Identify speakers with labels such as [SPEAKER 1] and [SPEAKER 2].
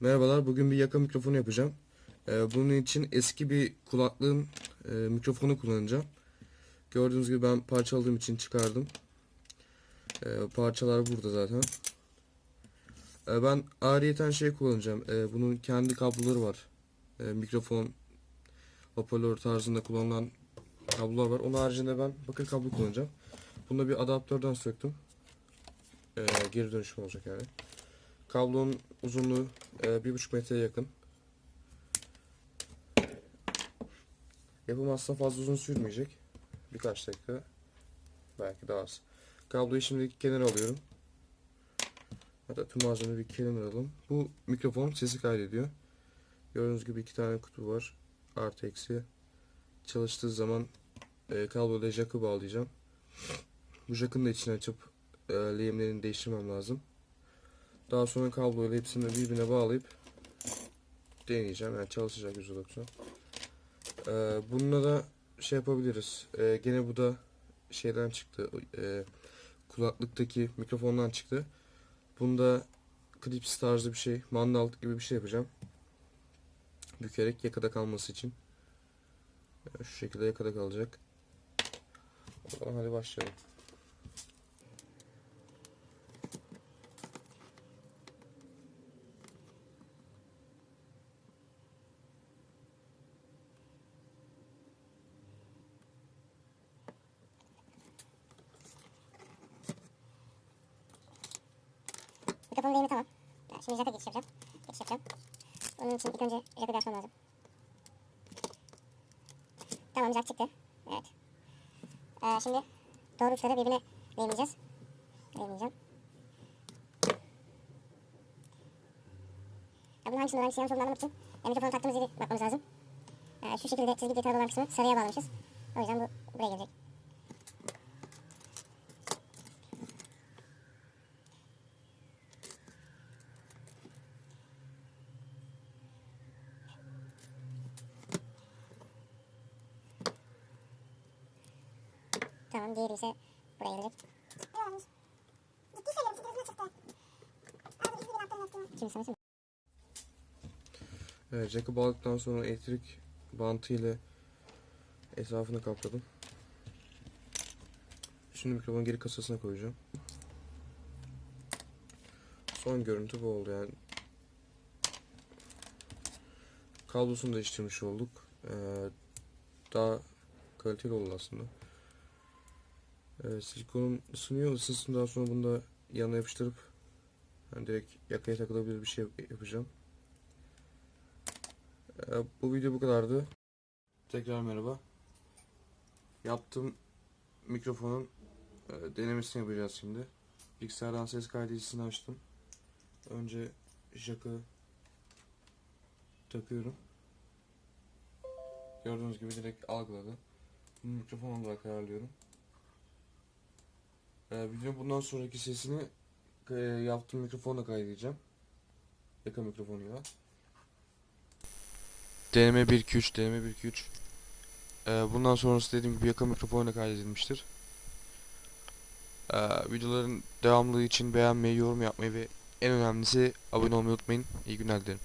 [SPEAKER 1] Merhabalar, bugün bir yaka mikrofonu yapacağım. Ee, bunun için eski bir kulaklığın e, mikrofonu kullanacağım. Gördüğünüz gibi ben parçaladığım için çıkardım. Ee, parçalar burada zaten. Ee, ben ayrıyeten şey kullanacağım. Ee, bunun kendi kabloları var. Ee, mikrofon, hoparlör tarzında kullanılan kablolar var. Onun haricinde ben bakır kablo kullanacağım. Bunu da bir adaptörden söktüm. Ee, geri dönüşüm olacak yani. Kablonun uzunluğu e, buçuk metreye yakın. Yapım aslında fazla uzun sürmeyecek. Birkaç dakika. Belki daha az. Kabloyu şimdi kenara alıyorum. Hatta tüm malzemeyi bir kenara alalım. Bu mikrofon sesi kaydediyor. Gördüğünüz gibi iki tane kutu var. Artı eksi. Çalıştığı zaman e, kabloyla jack'ı bağlayacağım. Bu jack'ın da içine açıp e, lehimlerini değiştirmem lazım. Daha sonra kabloyla hepsini birbirine bağlayıp deneyeceğim. Yani çalışacak %90. Ee, bununla da şey yapabiliriz. Ee, gene bu da şeyden çıktı. Ee, kulaklıktaki mikrofondan çıktı. Bunda klips tarzı bir şey, mandal gibi bir şey yapacağım. Bükerek yakada kalması için. Şu şekilde yakada kalacak. Zaman hadi başlayalım.
[SPEAKER 2] Mikrofonun lehimi tamam. Şimdi jaka geçiş yapacağım. Geçiş yapacağım. Onun için ilk önce jakı bir açmam lazım. Tamam jak çıktı. Evet. Ee, şimdi doğru uçları birbirine lehimleyeceğiz. Lehimleyeceğim. Ya bunun hangisini hangisini yanlış olduğunu anlamak için yani mikrofonu taktığımız yeri bakmamız lazım. Ee, şu şekilde çizgi detaylı olan kısmı sarıya bağlamışız. O yüzden bu buraya gelecek. Tamam diğeri ise buraya gelecek.
[SPEAKER 3] Ciddi söylüyorum çünkü çıktı. Abi bir yaptığını.
[SPEAKER 2] Şimdi sana söyleyeyim.
[SPEAKER 1] Evet, jack'ı bağladıktan sonra elektrik bantı ile etrafını kapladım. Şimdi mikrofonu geri kasasına koyacağım. Son görüntü bu oldu yani. Kablosunu değiştirmiş olduk. Ee, daha kaliteli oldu aslında. Ee, silikonum ısınıyor. Isınsın daha sonra bunu da yanına yapıştırıp yani direkt yakaya takılabilir bir şey yapacağım. Ee, bu video bu kadardı. Tekrar merhaba. Yaptığım mikrofonun e, denemesini yapacağız şimdi. Bilgisayardan ses kaydedicisini açtım. Önce jack'ı takıyorum. Gördüğünüz gibi direkt algıladı. Mikrofon olarak ayarlıyorum. Ee, video bundan sonraki sesini e, yaptığım mikrofonla kaydedeceğim. Yaka mikrofonuyla. Deneme 1-2-3, deneme 1-2-3. Ee, bundan sonrası dediğim gibi yaka mikrofonla kaydedilmiştir. Ee, videoların devamlılığı için beğenmeyi, yorum yapmayı ve en önemlisi abone olmayı unutmayın. İyi günler dilerim.